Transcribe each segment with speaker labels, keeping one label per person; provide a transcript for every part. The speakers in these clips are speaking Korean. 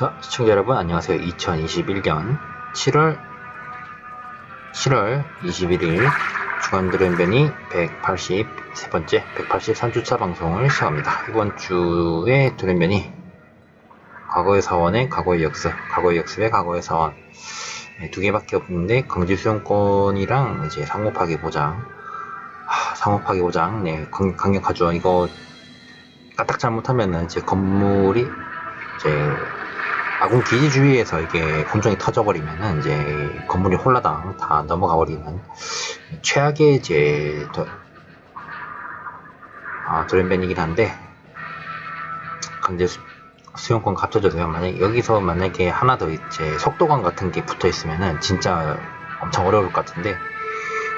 Speaker 1: 자, 시청자 여러분 안녕하세요. 2021년 7월 7월 21일 주간 드림변이 183번째 183주차 방송을 시작합니다. 이번 주에 드림변이 과거의 사원의 과거의 역습, 과거의 역습의 과거의 사원 네, 두 개밖에 없는데 강제 수용권이랑 이제 상호 파기 보장, 하, 상호 파기 보장, 네 강, 강력하죠. 이거 까딱 잘못하면은 이제 건물이 이제 아군 기지 주위에서 이게 본종이 터져버리면은 이제 건물이 홀라당 다 넘어가 버리는 최악의 이제 도, 아, 돌연변이긴 한데 수, 수용권 갑쳐져도요. 만약 여기서 만약에 하나 더 이제 속도관 같은 게 붙어 있으면은 진짜 엄청 어려울 것 같은데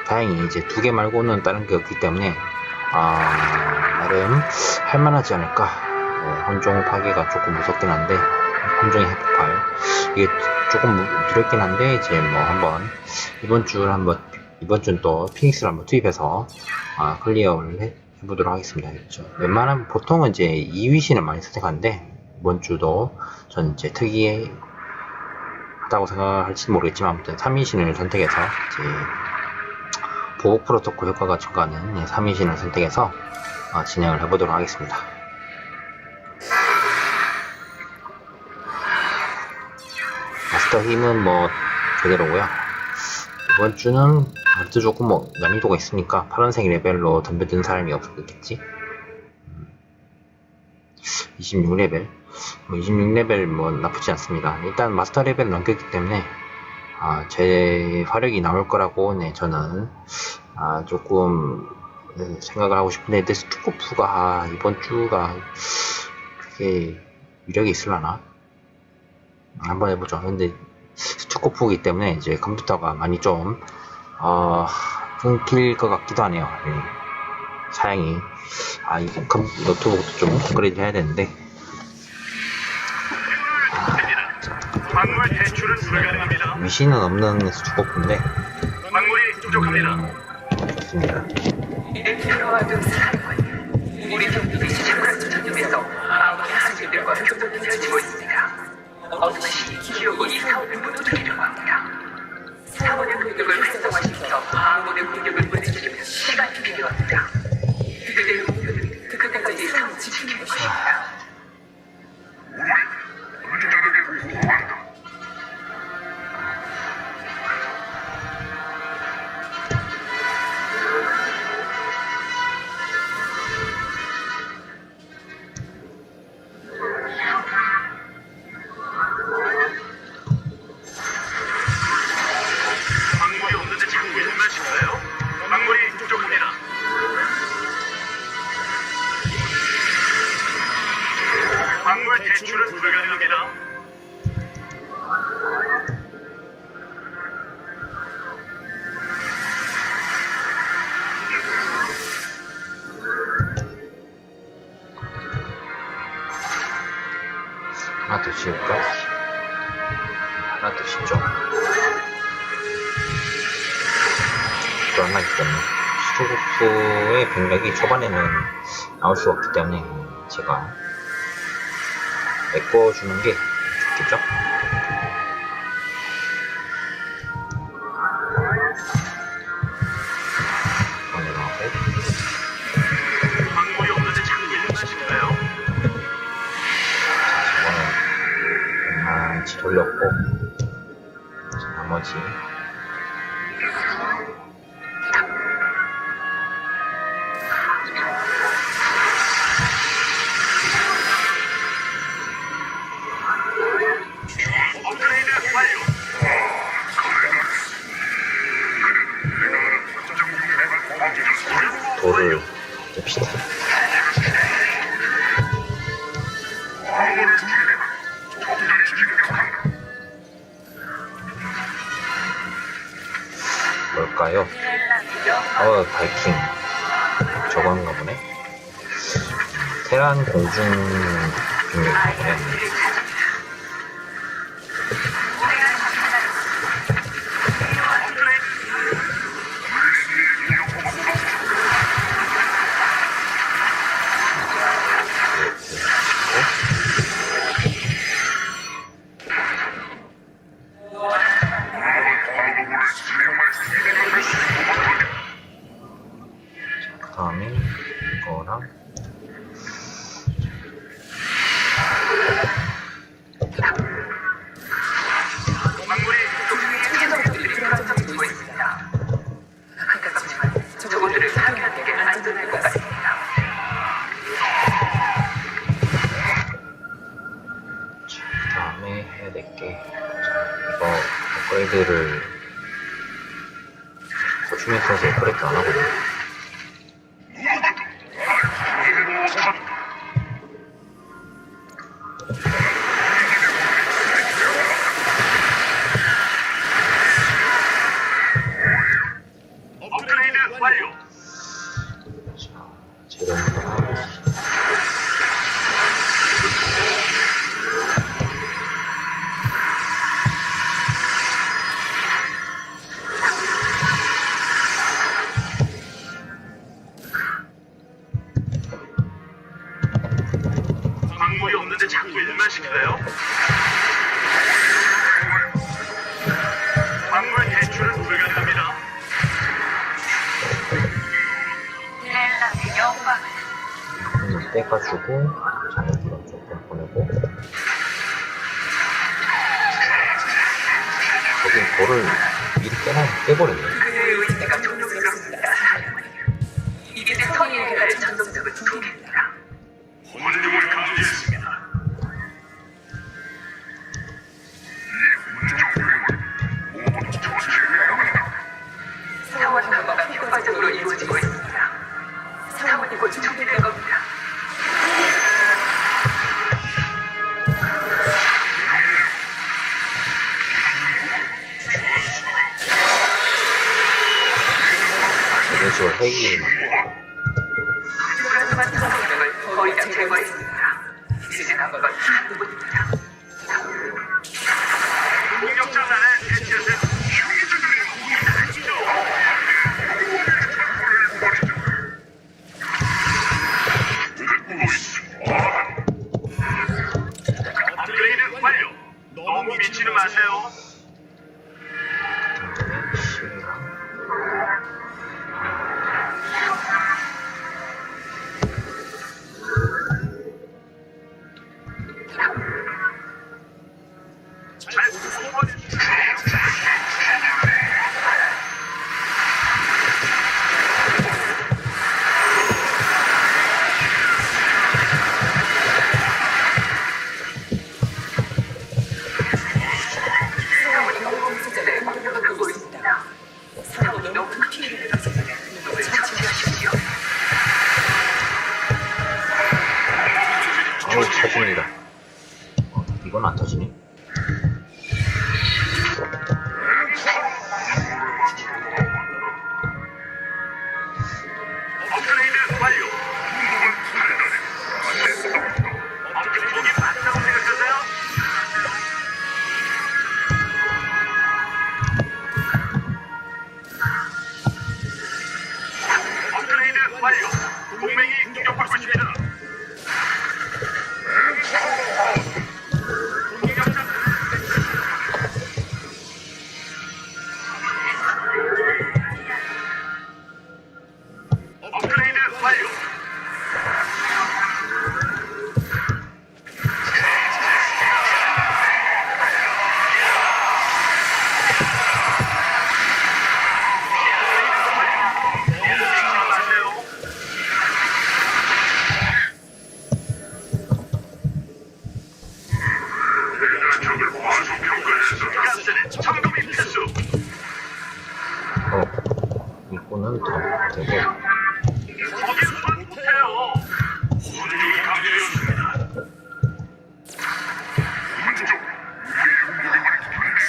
Speaker 1: 다행히 이제 두 개 말고는 다른 게 없기 때문에 아 나름 할만하지 않을까. 네, 혼종 파괴가 조금 무섭긴 한데 혼종의 핵폭발 이게 조금 무- 두렵긴 한데 이제 뭐 한번 이번 주 한번 이번 주는 또 피닉스를 한번 투입해서 아, 클리어를 해, 해보도록 하겠습니다. 그렇죠. 웬만하면 보통은 이제 2위신을 많이 선택하는데 이번 주도 전 이제 특이해 하다고 생각할지는 모르겠지만 아무튼 3위신을 선택해서 이제 보호 프로토콜 효과가 증가하는 3위신을 선택해서 어, 진행을 해보도록 하겠습니다. 마스터 힘은 뭐 그대로고요. 이번 주는 아무튼 조금 뭐 난이도가 있으니까 파란색 레벨로 덤벼든 사람이 없겠지. 26레벨. 뭐 26레벨 뭐 나쁘지 않습니다. 일단 마스터 레벨을 넘겼기 때문에 아, 제 화력이 나올 거라고 네, 저는 아, 조금 네, 생각을 하고 싶은데 데스투코프가 아, 이번 주가 그게 위력이 있을라나? 한번 해보죠. 근데 스투코프이기 때문에 이제 컴퓨터가 많이 좀 어, 끊길 것 같기도 하네요. 예. 사양이 아 이거 컴, 노트북도 좀 업그레이드 해야 되는데
Speaker 2: 광물 대출은 불가능합니다.
Speaker 1: 위신은 없는
Speaker 2: 광물이 부족합니다.
Speaker 1: 좋습니다.
Speaker 3: 엔트로와드 사령관 우리 병력이 시작한 전점에서 아무리 한국들과 교전을 펼치고 있습니다. 어서시 기록이 사원을 무너뜨리려고 합니다. 사원의 공격을 활성화시켜 아군의 공격을 보내주려면 시간이 필요
Speaker 1: 지울까? 하나 더 짓죠. 또 하나 때문에 스토브의 병력이 초반에는 나올 수 없기 때문에 제가 메꿔주는 게 좋겠죠? 웬만치 돌렸고 나머지. 돌을 잽시다 어 바이킹. 저건가 보네. 테란 공중 병력인가 보네
Speaker 3: 제도를 주세요.
Speaker 1: 광물 대출은 불가능합니다.
Speaker 3: 떼가지고 장기로 조금 보내고 거긴 돌을 미리 깨놔 깨버렸네. 터집니다. 어, 이건 안
Speaker 1: 터지니?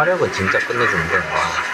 Speaker 1: 화력은 진짜 끝내주는데 와.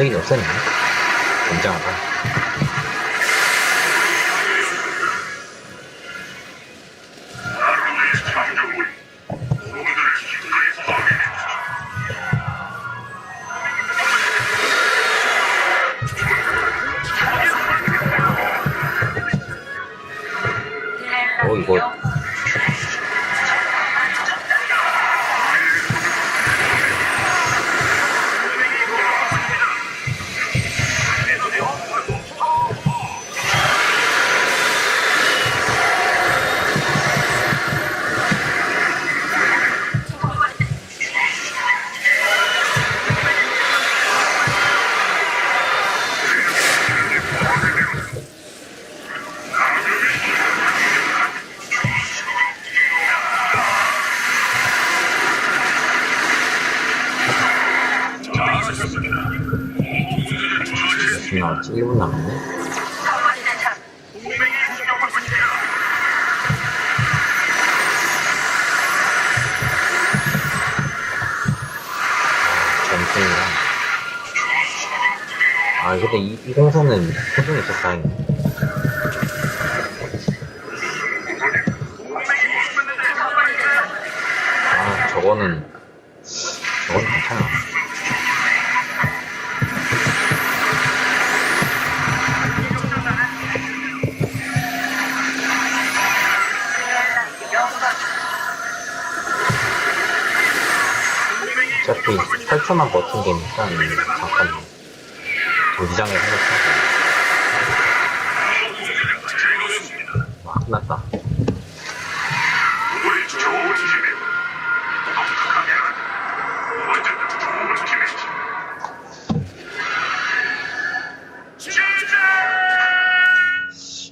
Speaker 1: 어떻게 다 없애긴 없 근데 이, 이 공성은 소중히
Speaker 2: 있나요?
Speaker 1: 아 저거는 저건 괜찮아 어차피 8초만 버틴 게니까 잠깐 도지장에 생겼어 와 끝났다!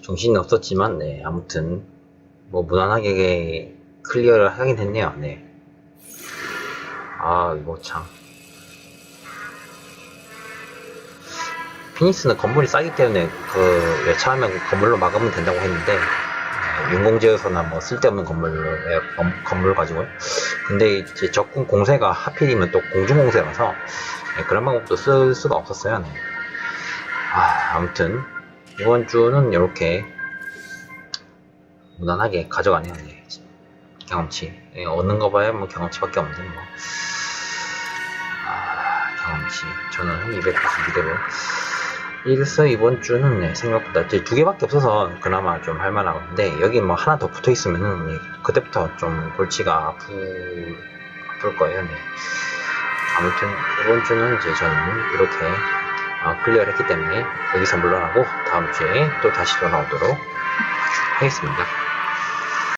Speaker 1: 정신이 없었지만 네 아무튼 뭐 무난하게 클리어를 하긴 했네요 네. 아 이거 참 피닉스는 건물이 싸기 때문에 그 외차하면 그 건물로 막으면 된다고 했는데 네, 인공지어서나 뭐 쓸데없는 건물로 예, 건- 건물 가지고요 근데 이제 적군 공세가 하필이면 또 공중 공세라서 네, 그런 방법도 쓸 수가 없었어요 네. 아 아무튼 이번 주는 이렇게 무난하게 가져가네요. 네. 경험치. 예, 얻는 거 봐야 뭐 경험치밖에 없는데 뭐. 아, 경험치. 저는 한 200까지 이대로 이래서 이번 주는 네, 생각보다 이제 두 개밖에 없어서 그나마 좀 할만하건데 여기 뭐 하나 더 붙어 있으면은 네, 그때부터 좀 골치가 아프, 아플 거예요. 네. 아무튼 이번 주는 이제 저는 이렇게 어, 클리어를 했기 때문에 여기서 물러나고 다음 주에 또 다시 돌아오도록 하겠습니다.